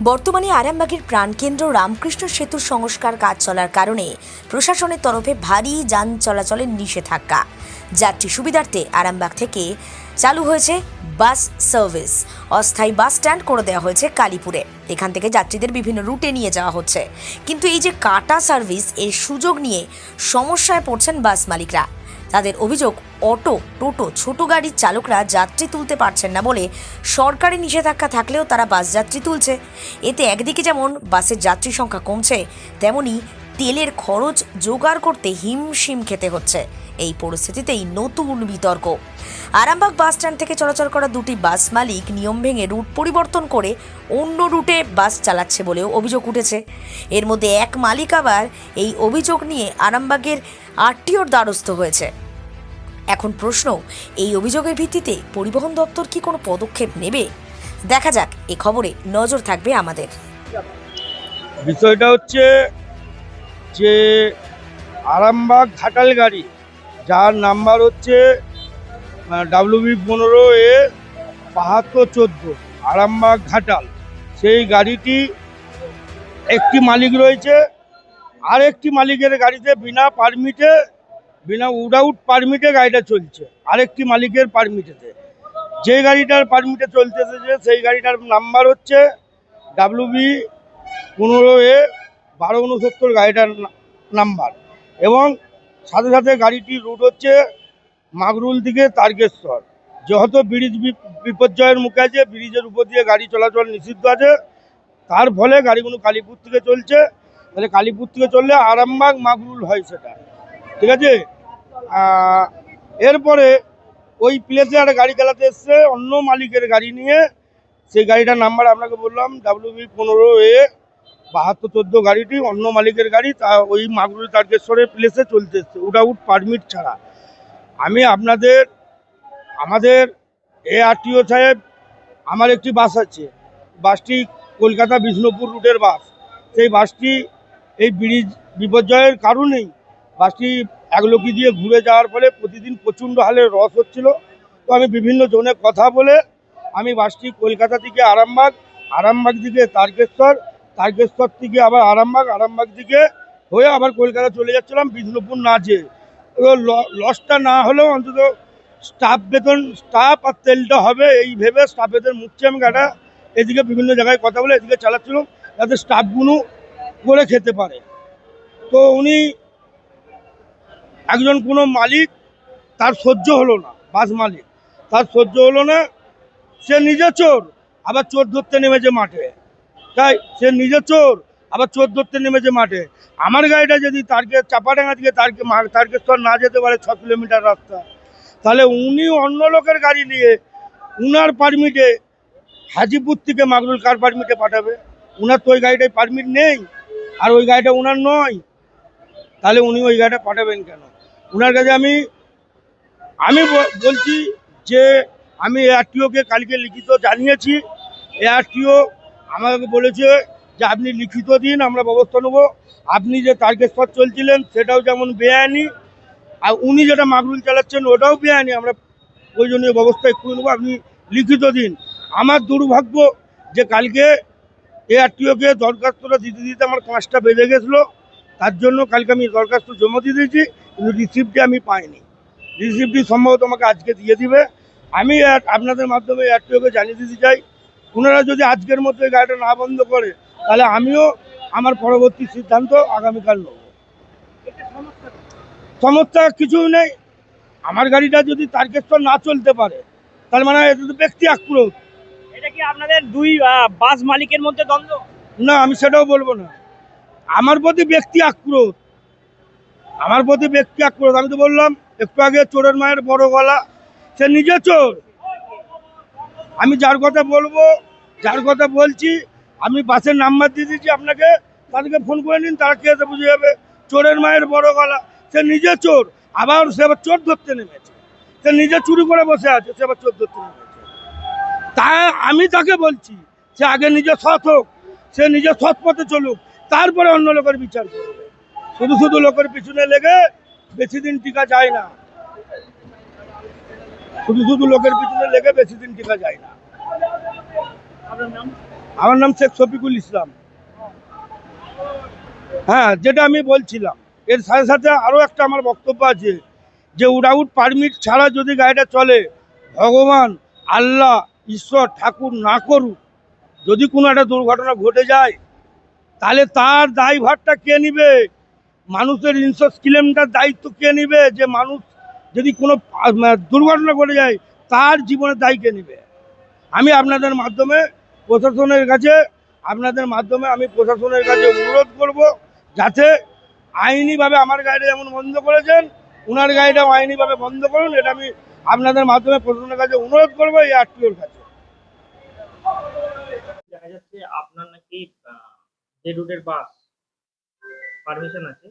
বর্তমানে আরামবাগের প্রাণকেন্দ্র রামকৃষ্ণ সেতুর সংস্কার কাজ চলার কারণে প্রশাসনের তরফে ভারী যান চলাচলের নিষেধাজ্ঞা। যাত্রী সুবিধার্থে আরামবাগ থেকে চালু হয়েছে বাস সার্ভিস। অস্থায়ী বাস স্ট্যান্ড করে দেওয়া হয়েছে কালীপুরে। এখান থেকে যাত্রীদের বিভিন্ন রুটে নিয়ে যাওয়া হচ্ছে। কিন্তু এই যে কাটা সার্ভিস, এর সুযোগ নিয়ে সমস্যায় পড়ছেন বাস মালিকরা। তাদের অভিযোগ, অটো, টোটো, ছোট গাড়ির চালকরা যাত্রী তুলতে পারছেন না বলে সরকারি নিষেধাজ্ঞা থাকলেও তারা বাস যাত্রী তুলছে। এতে একদিকে যেমন বাসের যাত্রী সংখ্যা কমছে, তেমনি তেলের খরচ জোগাড় করতে হিমশিম খেতে হচ্ছে। এই পরিস্থিতিতেই নতুন বিতর্ক। আরামবাগ বাস স্ট্যান্ড থেকে চলাচল করা দুটি বাস মালিক নিয়ম ভেঙে রুট পরিবর্তন করে অন্য রুটে বাস চালাচ্ছে বলেও অভিযোগ উঠেছে। এর মধ্যে এক মালিক আবার এই অভিযোগ নিয়ে আরামবাগের আরটিওর দ্বারস্থ হয়েছে। এখন প্রশ্ন, এই অভিযোগের ভিত্তিতে পরিবহন দপ্তর কি কোনো পদক্ষেপ নেবে? দেখা যাক, এ খবরে নজর থাকবে আমাদের। বিষয়টা হচ্ছে যে আরামবাগ ঘাটাল গাড়ি যার নাম্বার হচ্ছে ডাব্লিউবি পনেরো এ বাহাত্তর চোদ্দ, আরামবাগ ঘাটাল। সেই গাড়িটি একটি মালিক রয়েছে আর একটি মালিকের গাড়িতে বিনা পারমিটে, বিনা উডাউট পারমিটে গাড়িটা চলছে, আরেকটি মালিকের পারমিটেতে। যে গাড়িটার পারমিটে চলতেছে যে সেই গাড়িটার নাম্বার হচ্ছে ডাব্লিউবি পনেরো এ বারো উনসত্তর গাড়িটার নাম্বার। এবং সাথে সাথে গাড়িটি রুট হচ্ছে মাগরুল দিকে তারকেশ্বর। যেহেতু ব্রিজ বিপর্যয়ের মুখে আছে, ব্রিজের উপর দিয়ে গাড়ি চলাচল নিষিদ্ধ আছে, তার ফলে গাড়িগুলো কালীপুর থেকে চলছে। তাহলে কালীপুর থেকে চললে আরামবাগ মাগরুল হয় সেটা। ঠিক আছে? এরপরে ওই প্লেসে একটা গাড়ি চালাতে এসছে অন্য মালিকের গাড়ি নিয়ে। সেই গাড়িটার নাম্বার আপনাকে বললাম ডাব্লিউ বি পনেরো এ বাহাত্তর চোদ্দ গাড়িটি, অন্য মালিকের গাড়ি, তা ওই মাগুরি তারকেশ্বরের প্লেসে চলতে এসছে উইদাউট পারমিট ছাড়া। আমি আপনাদের, আমাদের এ আরটিও সাহেব, আমার একটি বাস আছে, বাসটি কলকাতা বিষ্ণুপুর রুটের বাস। সেই বাসটি এই ব্রিজ বিপর্যয়ের কারণেই বাসটি একলোকি দিয়ে ঘুরে যাওয়ার ফলে প্রতিদিন প্রচণ্ড হালে রস হচ্ছিল। তো আমি বিভিন্ন জনে কথা বলে আমি বাসটি কলকাতা থেকে আরামবাগ আরামবাগ থেকে তারকেশ্বর তারকেশ্বর থেকে আবার আরামবাগ আরামবাগ থেকে হয়ে আবার কলকাতা চলে যাচ্ছিলাম, বিষ্ণুপুর না যেয়ে। লসটা না হলেও অন্তত স্টাফ বেতন, স্টাফ আর তেলটা হবে এই ভেবে স্টাফেদের মুখছে আমি গাড়া এদিকে বিভিন্ন জায়গায় কথা বলে এদিকে চালাচ্ছিলাম, যাতে স্টাফগুলো করে খেতে পারে। তো উনি একজন কোনো মালিক, তার সহ্য হলো না, বাস মালিক। তার সহ্য হলো না, সে নিজে চোর, আবার চোর ধরতে নেমেছে মাঠে। তাই সে নিজে চোর, আবার চোর ধরতে নেমেছে মাঠে। আমার গাড়িটা যদি তারকে চাপাডাঙ্গা থেকে তারকে তারকেশ্বর না যেতে পারে ছ কিলোমিটার রাস্তা। তাহলে উনি অন্য লোকের গাড়ি নিয়ে উনার পারমিটে হাজিপুর থেকে মাগরুল কার পারমিটে পাঠাবে? উনার তো ওই গাড়িটায় পারমিট নেই, আর ওই গাড়িটা উনার নয়। তাহলে উনি ওই গাড়িটা পাঠাবেন কেন? উনার কাছে আমি আমি বলছি যে, আমি এআরটিওকে কালকে লিখিত জানিয়েছি। এআরটিও আমাকে বলেছে যে আপনি লিখিত দিন, আমরা ব্যবস্থা নেব। আপনি যে তারকেশ্বর চলছিলেন, সেটাও যেমন বেআইনি, আর উনি যেটা মাগরুল চালাচ্ছেন, ওটাও বেআইনি, আমরা প্রয়োজনীয় ব্যবস্থা একটু নেব, আপনি লিখিত দিন। আমার দুর্ভাগ্য যে কালকে এআরটিওকে দরখাস্তটা দিতে দিতে আমার পাঁচটা বেজে গেছিল, তার জন্য কালকে আমি দরখাস্ত জমা দিয়ে দিয়েছি, কিন্তু রিসিপ্টটি আমি পাইনি। রিসিপ্টটি সম্ভবত আমাকে আজকে দিয়ে দিবে। আমি আপনাদের মাধ্যমে এয়ারটিওকে জানিয়ে দিতে চাই ওনারা যদি আজকের মধ্যে এই গাড়িটা না বন্ধ করে তাহলে আমিও আমার পরবর্তী সিদ্ধান্ত আগামীকাল নেব। সমস্যা কিছুই নেই। আমার গাড়িটা যদি তারকেশ্বর না চলতে পারে তাহলে মানে এটা তো ব্যক্তি আক্রোশ। এটা কি আপনাদের দুই বাস মালিকের মধ্যে দ্বন্দ্ব? না আমি সেটাও বলব না। আমার প্রতি ব্যক্তি আক্রোশ। আমার প্রতি ব্যক্তি আক্রোশ। আমি তো বললাম একটু আগে চোরের মায়ের বড় গলা সে নিজে চোর। আমি যার কথা বলব, যার কথা বলছি, আমি বাসের নাম্বার দিয়ে দিচ্ছি আপনাকে, তাদেরকে ফোন করে নিন, তারা কে বুঝে যাবে। চোরের মায়ের বড় গলা। সে নিজে চোর, আবার সে আবার চোর ধরতে নেমেছে। সে নিজে চুরি করে বসে আছে, সে আবার চোর ধরতে নেমেছে। তা আমি তাকে বলছি, সে আগে নিজে সৎ হোক, সে নিজে সৎ পথে চলুক, তারপরে অন্য লোকের বিচার করবে। শুধু শুধু লোকের পিছনে লেগে বেশি দিন টিকা যায় না। শুধু শুধু লোকের পিছনে লেগে বেশি দিন টিকা যায় না। আমার নাম শেখ শফিকুল ইসলাম। হ্যাঁ যেটা আমি বলছিলাম এর সাথে সাথে আরও একটা আমার বক্তব্য আছে যে উডাউট পারমিট ছাড়া যদি গাড়িটা চলে ভগবান আল্লাহ ঈশ্বর ঠাকুর না করুক যদি কোনো একটা দুর্ঘটনা ঘটে যায় তাহলে তার দায়ভারটা কে নিবে? মানুষের ইন্স্যুরেন্স ক্লেমটার দায়িত্ব কে নিবে? যে মানুষ যদি কোনো দুর্ঘটনা ঘটে যায়, তার জীবনের দায়ী নেবে? আমি আপনাদের মাধ্যমে প্রশাসনের কাছে, আপনাদের মাধ্যমে আমি প্রশাসনের কাছে অনুরোধ করব যাতে আইনিভাবে আমার গাড়িটা যেমন বন্ধ করেছেন ওনার গাড়িটাও আইনিভাবে বন্ধ করুন, এটা আমি আপনাদের মাধ্যমে প্রশাসনের কাছে অনুরোধ করব এই আরটিওর কাছে। আপনার নাকি বাস পারমিশন আছে,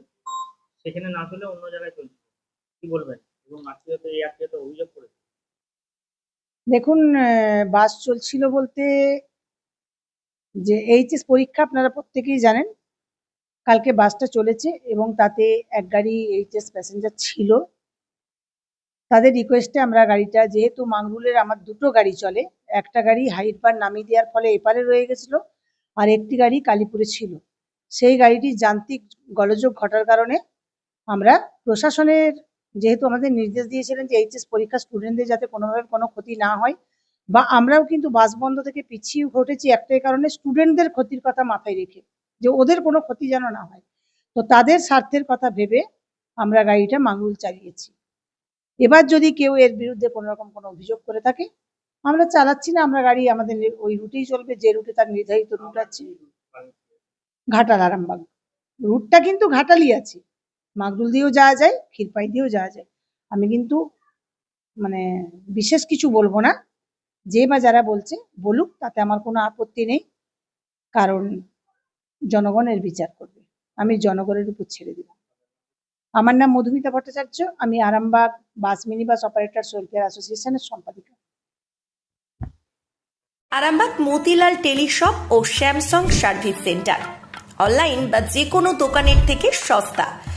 সেখানে না চলে অন্য জায়গায় চলছে। কি বলবেন? দেখুন বাস চলছিল বলতে যে এইচএস পরীক্ষা আপনারা প্রত্যেকেই জানেন, কালকে বাসটা চলেছে এবং তাতে এক গাড়ি এইচএস প্যাসেঞ্জার ছিল। তাদের রিকোয়েস্টে আমরা গাড়িটা, যেহেতু মাংরুলের আমার দুটো গাড়ি চলে, একটা গাড়ি হাইটবার নামিয়ে দেওয়ার ফলে এপারে রয়ে গেছিল আর একটি গাড়ি কালীপুরে ছিল। সেই গাড়িটি যান্ত্রিক গলযোগ ঘটার কারণে আমরা প্রশাসনের যেহেতু আমাদের নির্দেশ দিয়েছিলেন যে এইচএস পরীক্ষা স্টুডেন্টদের যাতে কোনোভাবে কোনো ক্ষতি না হয়, বা আমরাও কিন্তু বাস বন্ধ থেকে পিছিয়ে ঘটেছি একটাই কারণে স্টুডেন্টদের ক্ষতির কথা মাথায় রেখে, যে ওদের কোনো ক্ষতি যেন না হয়। তো তাদের স্বার্থের কথা ভেবে আমরা গাড়িটা মাঙ্গুল চালিয়েছি। এবার যদি কেউ এর বিরুদ্ধে কোনো রকম কোনো অভিযোগ করে থাকে, আমরা চালাচ্ছি না, আমরা গাড়ি আমাদের ওই রুটেই চলবে, যে রুটে তার নির্ধারিত রুট আছে। ঘাটাল আরামবাগ। রুটটা কিন্তু ঘাটালই আছে। মাগরুল দিয়েও যাওয়া যায়, ক্ষীরপাই দিয়েও যাওয়া যায়। আমি কিন্তু মানে বিশেষ কিছু বলব না। যে বা যারা বলছে, বলুক, তাতে আমার কোনো আপত্তি নেই। কারণ জনগণের বিচার করবে। আমি জনগণের উপর ছেড়ে দিলাম আমার নাম মধুমিতা ভট্টাচার্য। আমি Arambagh bus mini bus operator welfare অ্যাসোসিয়েশনের সম্পাদিকা। আরামবাগ মতিলাল টেলিশপ ও স্যামসাং সার্ভিস সেন্টার। অনলাইন বা যে কোনো দোকানের থেকে সস্তা।